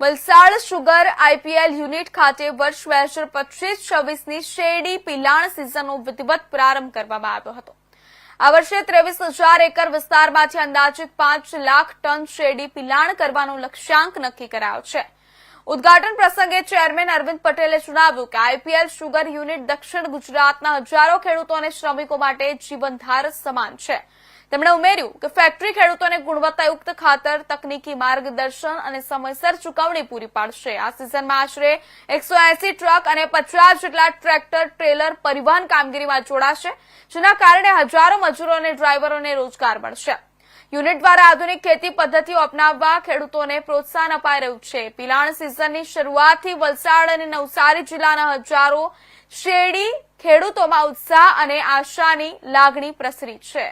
Valsad sugar IPL unit ખાતે વર્ષ બે હજાર પચીસ છવ્વીસની શેરડી પિલાણ સિઝનનો વિધિવત પ્રારંભ કરવામાં આવ્યો હતો. આ વર્ષે ત્રેવીસ હજાર એકર વિસ્તારમાંથી અંદાજિત પાંચ લાખ ટન શેરડી પિલાણ કરવાનો લક્ષ્યાંક નક્કી કરાયો છે. ઉદઘાટન પ્રસંગે ચેરમેન અરવિંદ પટેલે જણાવ્યું કે આઈપીએલ સુગર યુનિટ દક્ષિણ ગુજરાતના હજારો ખેડૂતો અને શ્રમિકો માટે જીવનધાર સમાન છે. તેમણે ઉમેર્યું કે ફેક્ટરી ખેડૂતોને ગુણવત્તાયુક્ત ખાતર, તકનીકી માર્ગદર્શન અને સમયસર ચુકવણી પૂરી પાડશે. આ સિઝનમાં આશરે એકસો ટ્રક અને પચાસ જેટલા ટ્રેક્ટર, ટ્રેલર પરિવહન કામગીરીમાં જોડાશે, જેના કારણે હજારો મજૂરો અને ડ્રાઈવરોને રોજગાર મળશે. યુનિટ દ્વારા આધુનિક ખેતી પદ્ધતિઓ અપનાવવા ખેડૂતોને પ્રોત્સાહન અપાઈ રહ્યું છે. પિલાણ સિઝનની શરૂઆતથી વલસાડ અને નવસારી જિલ્લાના હજારો શેરડી ખેડૂતોમાં ઉત્સાહ અને આશાની લાગણી પ્રસરી છે.